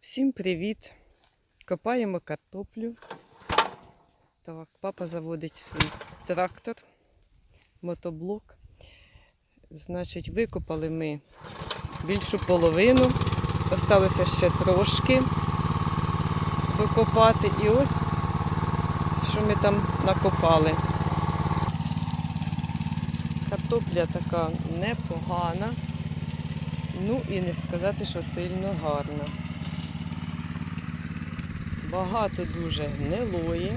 Всім привіт! Копаємо картоплю. Так, папа заводить свій трактор, мотоблок. Значить, викопали ми більшу половину. Осталося ще трошки докопати. І ось, що ми там накопали. Картопля така непогана. Ну і не сказати, що сильно гарна. Багато дуже гнилої.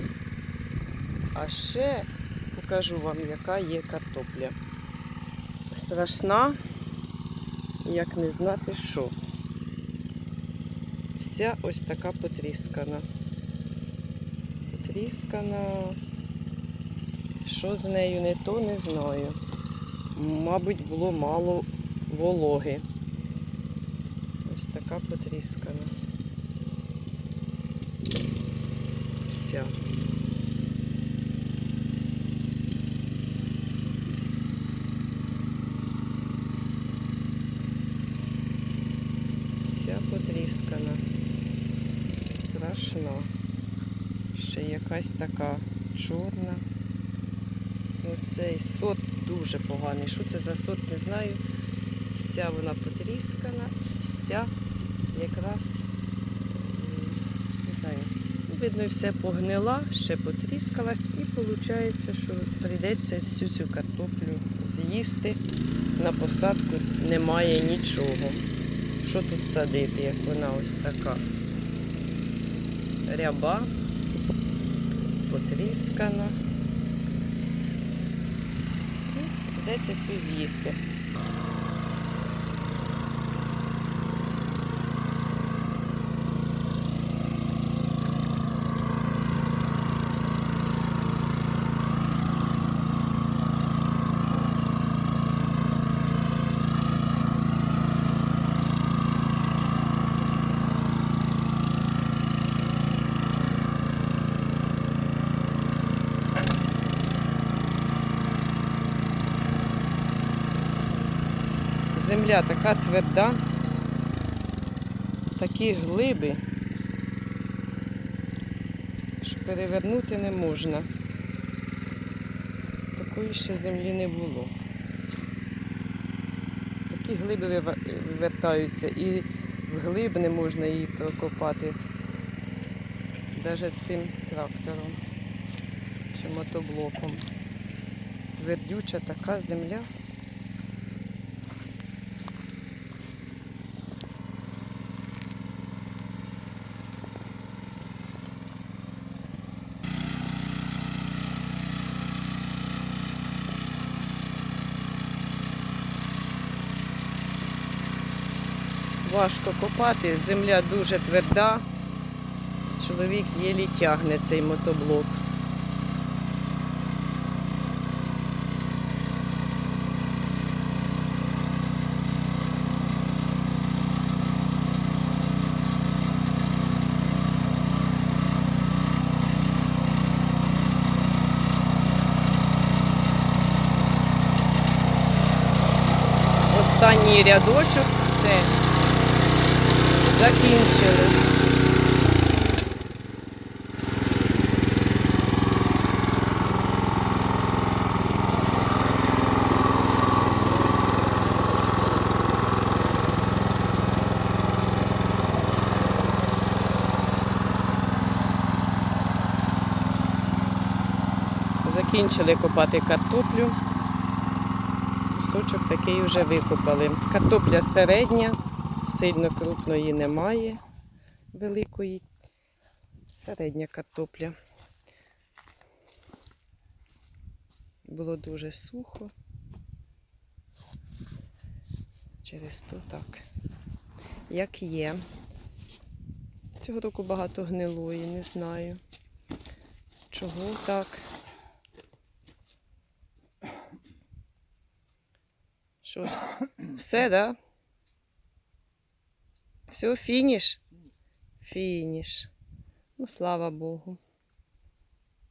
А ще покажу вам, яка є картопля. Страшна, як не знати що. Вся ось така потріскана. Потріскана. Що з нею не то, не знаю. Мабуть, було мало вологи. Ось така потріскана. Вся. Вся потріскана. Страшно. Ще якась така чорна. Оцей сорт дуже поганий. Що це за сорт, не знаю. Вся вона потріскана, вся якраз, м, не знаю, ну, видно, все погнила, ще потріскалась, і виходить, що прийдеться всю цю картоплю з'їсти. На посадку немає нічого. Що тут садити, як вона ось така ряба, потріскана. Ну, Прийдеться цю з'їсти. Земля така тверда, такі глиби, що перевернути не можна. Такої ще землі не було. Такі глиби вивертаються і вглиб не можна її прокопати навіть цим трактором чи мотоблоком. Твердюча така земля. Важко копати, земля дуже тверда. Чоловік єлі тягне цей мотоблок. Останній рядочок, все. Закінчили. Закінчили копати картоплю. Кусочок такий вже викопали. Картопля середня, сильно крупної немає, великої. Середня картопля. Було дуже сухо. Через то так. Як є. Цього року багато гнилої, не знаю. Чого так? Що, вс- все, да? Все, фініш? Фініш. Ну, слава Богу.